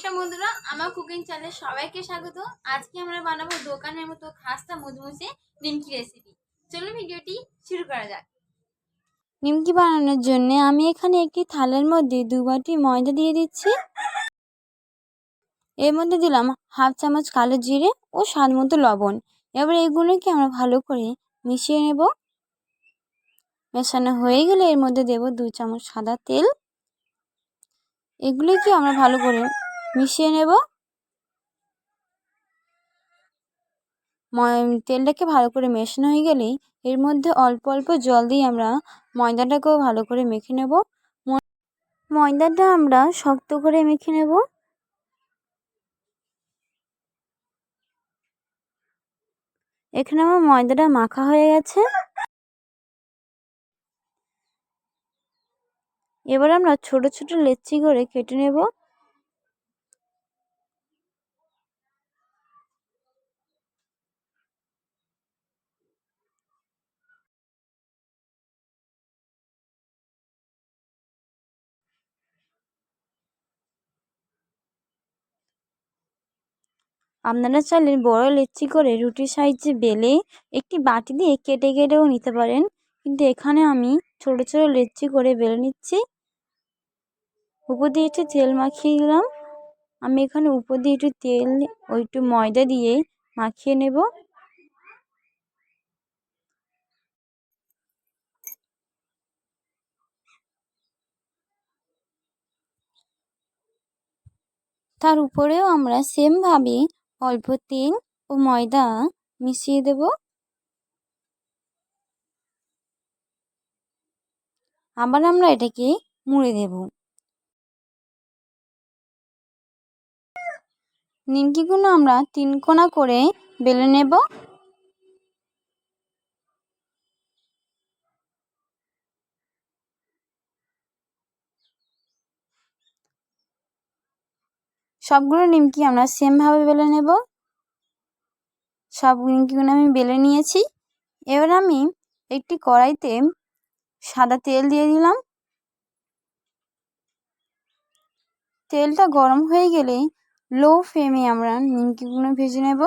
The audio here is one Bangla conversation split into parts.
নমস্কার বন্ধুরা, আমার কুকিং চ্যানেলে সবাইকে স্বাগত। আজকে আমরা বানাবো দোকানের মতো খাস্তা মুচমুচে নিমকি রেসিপি চলুন ভিডিওটি শুরু করা যাক। নিমকি বানানোর জন্য আমি এখানে একটি থালের মধ্যে দু বাটি ময়দা দিয়ে দিচ্ছি। এর মধ্যে দিলাম হাফ চামচ কালো জিরে ও স্বাদ মতো লবণ। এবার এগুলোকে আমরা ভালো করে মিশিয়ে নেব। মেশানো হয়ে গেলে এর মধ্যে দেব দু চামচ সাদা তেল। এগুলিকে আমরা ভালো করে মিশিয়ে নেব। তেলটাকে ভালো করে মেশানো হয়ে গেলেই এর মধ্যে অল্প অল্প জল দিয়ে আমরা ময়দাটাকেও ভালো করে মেখে নেব। ময়দাটা আমরা শক্ত করে মেখে নেব। এখানে আমার ময়দাটা মাখা হয়ে গেছে। এবার আমরা ছোট ছোট লেচি করে কেটে নেব। আপনারা চাইলে বড় লেচি করে রুটির সাইজে বেলে একটি বাটি দিয়ে কেটে কেটেও নিতে পারেন। কিন্তু এখানে আমি ছোট ছোট লেচি করে বেলে নিচ্ছি। উপর দিয়ে একটু তেল মাখিয়ে দিলাম। আমি এখানে উপর দিয়ে একটু তেল, ও একটু ময়দা দিয়ে মাখিয়ে নেব। তার উপরেও আমরা সেমভাবে অল্প তেল ও ময়দা, মিশিয়ে দেব। আবার আমরা এটাকে মুড়ে দেব। নিমকিগুলো আমরা তিন কোনা করে বেলে নেব। সবগুলো নিমকি আমরা সেমভাবে বেলে নেব। সব নিমকিগুলো আমি বেলে নিয়েছি। এবার আমি একটি কড়াইতে সাদা তেল দিয়ে দিলাম। তেলটা গরম হয়ে গেলে লো ফ্লেমে আমরা নিমকিগুলো ভেজে নেব।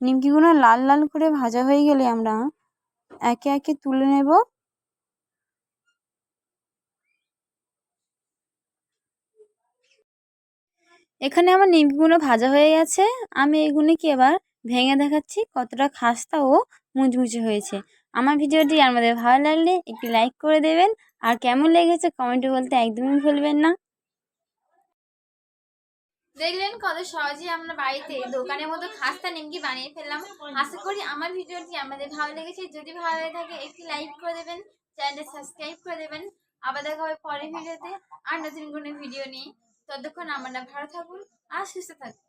নিমকিগুলো লাল লাল করে ভাজা হয়ে গেলে আমরা একে একে তুলে নেব। এখানে আমার নিমকিগুলো ভাজা হয়ে গেছে। আমি এগুলিকে এবার ভেঙে দেখাচ্ছি কতটা খাস্তা ও মুচমুচে হয়েছে। আমার ভিডিওটি আমাদের ভালো লাগলে একটি লাইক করে দেবেন। আর কেমন লেগেছে কমেন্টে বলতে একদমই ভুলবেন না। দেখলেন কত সহজেই আমরা বাড়িতে দোকানের মতো খাস্তা নিমকি বানিয়ে ফেললাম। আশা করি আমার ভিডিওটি আমাদের ভালো লেগেছে। যদি ভালো লেগে থাকে, একটি লাইক করে দেবেন, চ্যানেলটা সাবস্ক্রাইব করে দেবেন। আবার দেখা হবে পরের ভিডিওতে আর নতুন কোনো ভিডিও নিয়ে। ততক্ষণ আমরা ভালো থাকুন আর সুস্থ থাকুন।